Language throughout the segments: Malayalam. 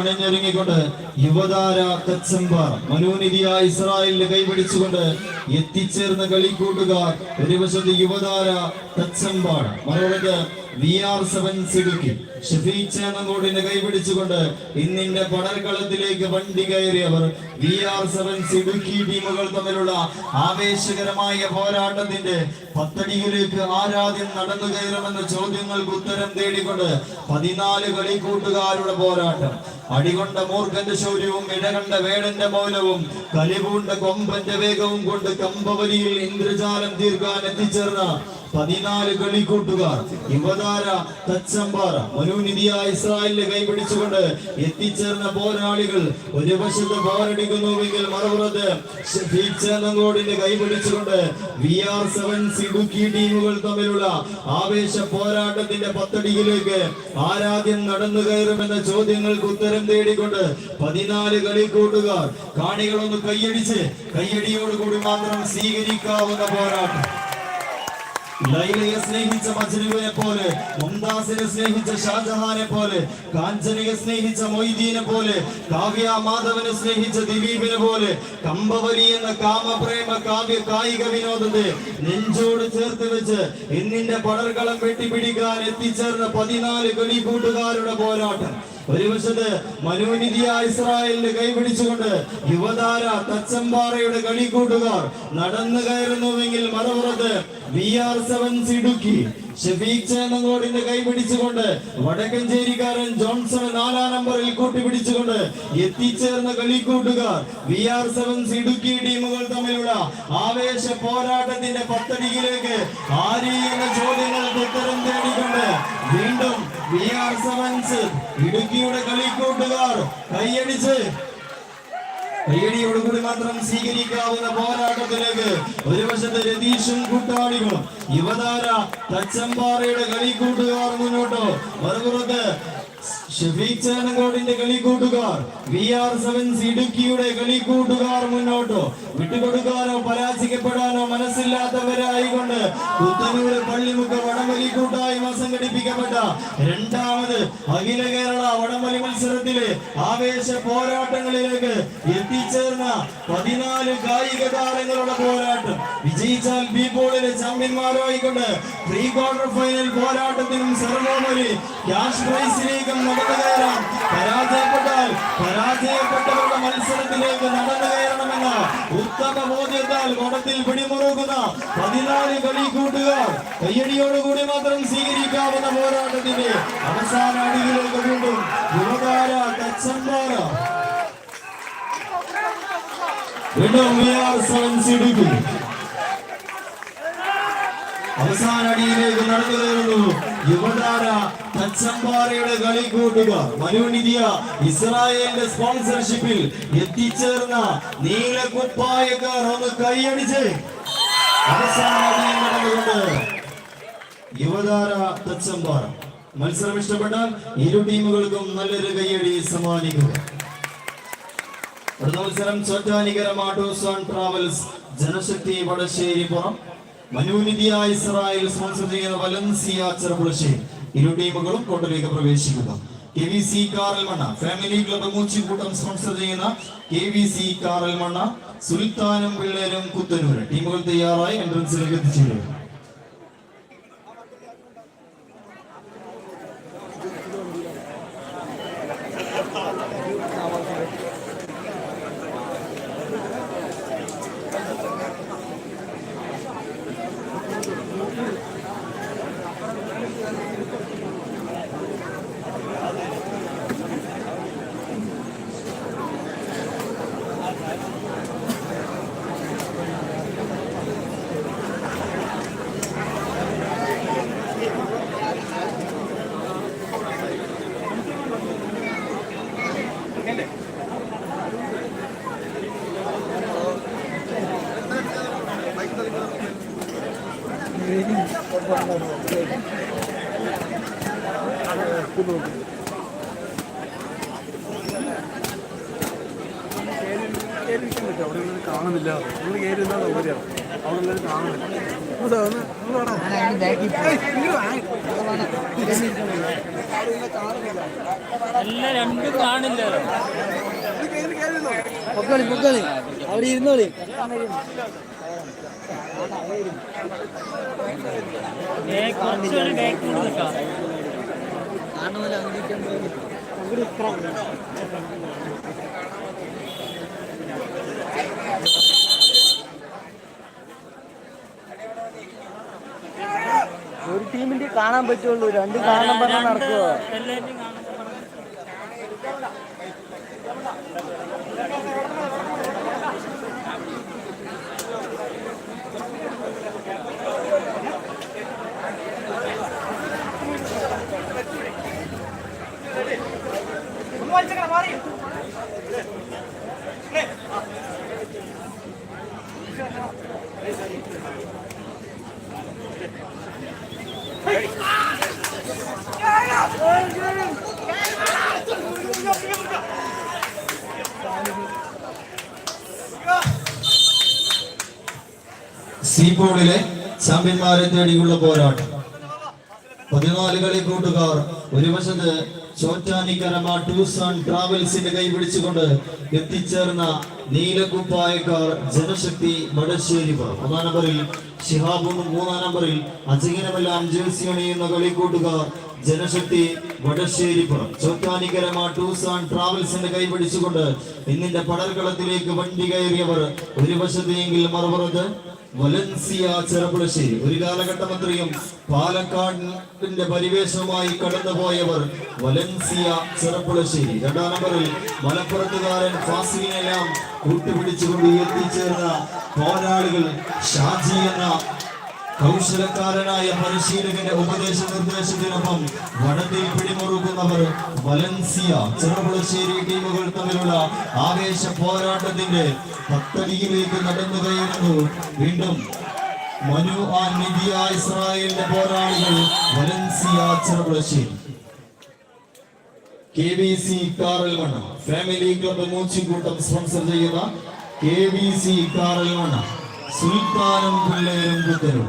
അണിഞ്ഞൊരുങ്ങിക്കൊണ്ട് യുവതാര കച്ചമ്പ മനോനിധിയായ ഇസ്രായേലിന് കൈപിടിച്ചുകൊണ്ട് എത്തിച്ചേർന്ന കളിക്കൂട്ടുകാർ. ഒരു വശത്ത് യുവതാര തച്ചമ്പാട് മറുപടി വി ആർ സെവൻ സിഡുക്കി കൈപിടിച്ചുകൊണ്ട് ഇന്നിന്റെ പടർക്കളത്തിലേക്ക് വണ്ടി കയറിയവർ വി ആർ സെവൻ സിഡുക്കി ടീമുകൾ തമ്മിലുള്ള ആവേശകരമായ പോരാട്ടത്തിന്റെ പത്തടിയിലേക്ക് ആരാധ്യം നടന്നു കയറുമെന്ന ചോദ്യങ്ങൾക്ക് ഉത്തരം തേടിക്കൊണ്ട് പതിനാല് കളിക്കൂട്ടുകാരുടെ പോരാട്ടം. അടികൊണ്ട മൂർഖന്റെ ശൗര്യവും ഇടകണ്ട വേടന്റെ മൗനവും കലിപൂണ്ട കൊമ്പന്റെ വേഗവും കൊണ്ട് കമ്പവലിയിൽ ഇന്ദ്രജാലം തീർക്കാൻ എത്തിച്ചേർന്ന പതിനാല് കളിക്കൂട്ടുകാർ. യുവതാര തച്ചമ്പാറ മനുനിധിയായ ഇസ്രായേലിനെ കൈപിടിച്ചുകൊണ്ട് എത്തിച്ചേർന്ന പോരാളികൾ ഒരു വശത്ത് പോരടിക്കുന്നുവെങ്കിൽ മറുപുറത്ത് ഷഫീഖ് കൈപിടിച്ചുകൊണ്ട് വി ആർ സെവൻ സിഡുക്കി ടീമുകൾ തമ്മിലുള്ള ആവേശ പോരാട്ടത്തിന്റെ പത്തടിയിലേക്ക് ആരാധ്യം നടന്നു കയറുമെന്ന ചോദ്യങ്ങൾക്ക് ഉത്തരം തേടിക്കൊണ്ട് പതിനാല് കളിക്കൂട്ടുകാർ കാണികളൊന്ന് കൈയടിച്ച് കൈയടിയോടുകൂടി മാത്രം സ്വീകരിക്കാവുന്ന പോരാട്ടം. ലൈലയെ സ്നേഹിച്ച മജ്നുവിനെ പോലെ മുംതാസിനെ സ്നേഹിച്ച ഷാജഹാനെ പോലെ കാഞ്ചനയെ സ്നേഹിച്ച മൊയ്തീനെ പോലെ കാവ്യ മാധവനെ സ്നേഹിച്ച ദിലീപിനെ പോലെ കമ്പവലി എന്ന കാമപ്രേമ കാവ്യ കായിക വിനോദത്തെ നെഞ്ചോട് ചേർത്ത് വെച്ച് ഇന്നിന്റെ പടർകളം വെട്ടിപ്പിടിക്കാൻ എത്തിച്ചേർന്ന പതിനാല് കളിക്കൂട്ടുകാരുടെ പോരാട്ടം. ഒരു വശത്ത് മനോനിധിയ ഇസ്രായേലിന്റെ കൈപിടിച്ചുകൊണ്ട് യുവതാര തച്ചമ്പാറയുടെ കണിക്കൂട്ടുകാർ നടന്നു കയറുന്നുവെങ്കിൽ മറുപുറത്ത് വി ആർ സെവൻ സിഡുക്കി ഷഫീഖ് ചേന്നങ്കോടിന്റെ കൈ പിടിച്ചുകൊണ്ട് വടക്കഞ്ചേരിക്കാരൻ ജോൺസൺ നാലാം നമ്പറിൽ കൂട്ടിപ്പിടിച്ചുകൊണ്ട് എത്തിച്ചേർന്ന കളിക്കൂട്ടുകാർ വി ആർ സെവൻ ഇടുക്കി ടീമുകൾ തമ്മിലുള്ള ആവേശ പോരാട്ടത്തിന്റെ പത്തടിയിലേക്ക് ആരി എന്ന ചോദ്യങ്ങൾക്ക് ഉത്തരം തേടിക്കൊണ്ട് വീണ്ടും വി ആർ സെവൻസ് ഇടുക്കിയുടെ കളിക്കൂട്ടുകാർ കൈയടിച്ച് കൈയടിയോടുകൂടി മാത്രം സ്വീകരിക്കാവുന്ന പോരാട്ടത്തിലേക്ക് ഒരു വശത്ത് രതീഷും കൂട്ടാളികളും. യുവതാര തച്ചമ്പാറയുടെ കളിക്കൂട്ടുകാർ മുന്നോട്ടോ. മറുപുറത്ത് ഷഫീഖ് ചേനങ്കോടിന്റെ കളിക്കൂട്ടുകാർ വി ആർ സെവൻസ് ഇടുക്കിയുടെ കളിക്കൂട്ടുകാർ മുന്നോട്ടോ. വിട്ടുകൊടുക്കാനോ പരാജയപ്പെടാനോ മനസ്സില്ലാത്തവരായിക്കൊണ്ട് പുത്തനൂര് പള്ളിമുക്ക് വടംവലി കൂട്ടായ്മ സംഘടിപ്പിക്കപ്പെട്ട രണ്ടാമത് അഖില കേരള വടംവലി മത്സരത്തിലെ ആവേശ പോരാട്ടങ്ങളിലേക്ക് എത്തിച്ചേർന്ന പതിനാല് കായിക താരങ്ങളുടെ പോരാട്ടം. വിജയിച്ചാൽ ബി ബോളിലെ ചാമ്പ്യന്മാരായിക്കൊണ്ട് പ്രീ ക്വാർട്ടർ ഫൈനൽ പോരാട്ടത്തിനും സർവോപരി ക്യാഷ് പ്രൈസിലേക്കും നടന്നു കയറാം പരാജയപ്പെട്ടാൽ പരാജയപ്പെട്ടവരുടെ മത്സരത്തിലേക്ക് നടന്നു കയറണമെന്ന ഉത്തമ ബോധ്യത്താൽ കുടത്തിൽ പിടിമുറുക്കുന്ന പതിനാല് കളി കൂട്ടുകാർ കയ്യടിയോടുകൂടി മാത്രം സ്വീകരിക്കാവുന്ന പോരാട്ടത്തിന്റെ അവസാന അടിയിലേക്ക് വീണ്ടും യുവതാര തച്ചമ്പാറ വീണ്ടും വി സിഡിക്കു അവസാന അടിയിലേക്ക് നടന്നു യുവതാര തച്ചമ്പാറയുടെ കളി കൂട്ടുക. മനുനിധിയ ഇസ്രായേലിന്റെ സ്പോൺസർഷിപ്പിൽ എത്തിച്ചേർന്ന നീലക്കുപ്പായക്കാർ ഒന്ന് കൈയടിച്ച് അവസാന അടിയിൽ നടന്നുകൊണ്ട് യുവതാര തച്ചമ്പാറ. മത്സരം ഇഷ്ടപ്പെട്ടാൽ ഇരു ടീമുകൾക്കും നല്ലൊരു കൈയടി സമ്മാനിക്കുക. അടുത്ത മത്സരം ചോറ്റാനിക്കര മാട്ടോസ് ട്രാവൽസ്. ജനശക്തി വടശ്ശേരിപ്പുറം മനോനിധിയായ ഇസ്രായേൽ സ്പോൺസർ ചെയ്യുന്ന വലൻസിയ ചെറുപുളശ്ശേരി ഇരു ടീമുകളും കോട്ടയിലേക്ക് പ്രവേശിക്കുന്നു K V C Karalmanna family club Moochikkoottam sponsor ചെയ്യുന്ന കെ വി സി കാറൽമണ്ണ സുൽത്താനും പിള്ളേരും കുത്തനൂര് ടീമുകൾ തയ്യാറായി എൻട്രൻസിലേക്ക് എത്തിച്ചേരുക അവിടെ കാണുന്നില്ല നമ്മൾ സൗകര്യമാണ് എല്ലാം രണ്ടും കാണില്ല അവിടെ ഇരുന്നോളി. ഒരു ടീമിന്റെ കാണാൻ പറ്റുള്ളൂ. രണ്ട് കാണാൻ പറഞ്ഞാൽ നടക്കുവോ? എല്ലാവരും കാണുമ്പോൾ സീബോർഡിലെ ചാമ്പ്യന്മാരെ തേടിയുള്ള പോരാട്ടം. പതിനാല് കളി കൂട്ടുകാർ ഒരു വശത്ത് ചോറ്റാനിക്കരമ ടൂർസ് ആൻഡ് ട്രാവൽസിന്റെ കൈ പിടിച്ചുകൊണ്ട് എത്തിച്ചേർന്ന നീലക്കുപ്പായക്കാർ ജനശക്തി വടശ്ശേരി ഒന്നാം നമ്പറിൽ ഷിഹാബും മൂന്നാം നമ്പറിൽ അജയനമെല്ലാം ജേഴ്സി അണിയുന്ന കളിക്കൂട്ടുകാർ ജനശക്തി വടശ്ശേരിപ്പുറം ചോറ്റാനിക്കരമ ടൂർസ് ആൻഡ് ട്രാവൽസിന്റെ കൈ പിടിച്ചുകൊണ്ട് ഇന്നിന്റെ പടൽക്കളത്തിലേക്ക് വണ്ടി കയറിയവർ ഒരു വശത്തെങ്കിൽ മറുപുറത്ത് വലൻസിയ ചെറുപുളശ്ശേരി. ഒരു കാലഘട്ടമത്രയും പാലക്കാടിന്റെ പരിവേഷമായി കടന്നുപോയവർ വലൻസിയ ചെറുപ്പുളശ്ശേരി രണ്ടാം നമ്പറിൽ മലപ്പുറത്തുകാരൻ ഫാസിലിനെല്ലാം കൂട്ടുപിടിച്ചുകൊണ്ട് എത്തിച്ചേർന്ന പോരാളികൾ ഷാജി എന്ന കൗശലക്കാരനായ പരിശീലകന്റെ ഉപദേശ നിർദ്ദേശത്തിനൊപ്പം വടത്തിൽ പിടിമുറുക്കുന്നവർ വലൻസിയ ചെറുപുളശ്ശേരി ടീമുകൾ തമ്മിലുള്ള ആവേശ പോരാട്ടത്തിന്റെ പത്തടിയിലേക്ക് നടന്നു വീണ്ടും മനു ആ നിധിയ ഇസ്രായേലിന്റെ പോരാളികൾ Valencia Cherpulassery. K B C Karalmanna family club Moochikkoottam sponsor ചെയ്യുന്ന K B C Karalmanna സുൽത്താനും പിള്ളേരും പുത്തരും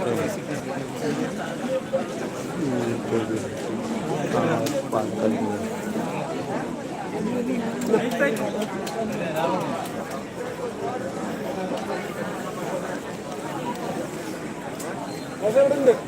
പ്രവേശിക്കുന്നു ഇവിടെയാ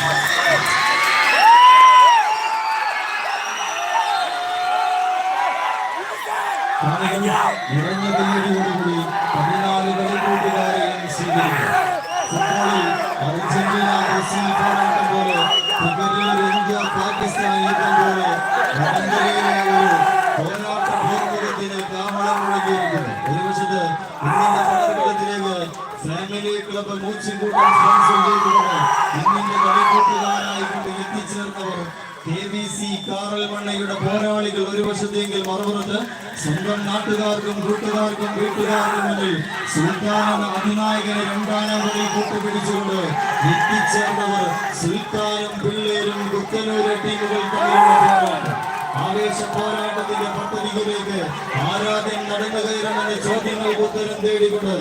നിറഞ്ഞ കയ്യടിയോടുകൂടി പതിനാല് കളിക്കൂട്ടുകാരെയും സ്വീകരിക്കും ഫുട്ബോളിൽ അർജന്റീന ബ്രസീൽ പോരാട്ടം പോലെ ക്രിക്കറ്റിൽ ഇന്ത്യ പാകിസ്ഥാൻ യുദ്ധം പോലെ വടംവലിയിലെ ഒരു പോരാട്ട മുഴങ്ങിയിരിക്കുന്നു ഒരു വശത്ത് പടർകളത്തിലേക്ക് family club club Moochinkoottam sponsor ചെയ്തുകൊണ്ട് കാറൽമണ്ണയുടെ പോരാളികൾ ഒരു വശത്തെങ്കിൽ മറുപുറത്ത് സ്വന്തം നാട്ടുകാർക്കും കൂട്ടുകാർക്കും വീട്ടുകാർക്കും മുന്നിൽ സുൽത്താൻ അധിനായകനെ രണ്ടാനാമതി കൂട്ടുപിടിച്ചുകൊണ്ട് എത്തിച്ചേർന്നവർ സുൽത്താനും പിള്ളേരും കുത്തനൂര് ടീമുകൾ ആവേശ പോരാട്ടത്തിന്റെ പദ്ധതിയിലേക്ക് ആരാധ്യം നടന്നു കയറണമെന്ന ചോദ്യങ്ങൾക്ക് ഉത്തരം തേടിക്കൊണ്ട്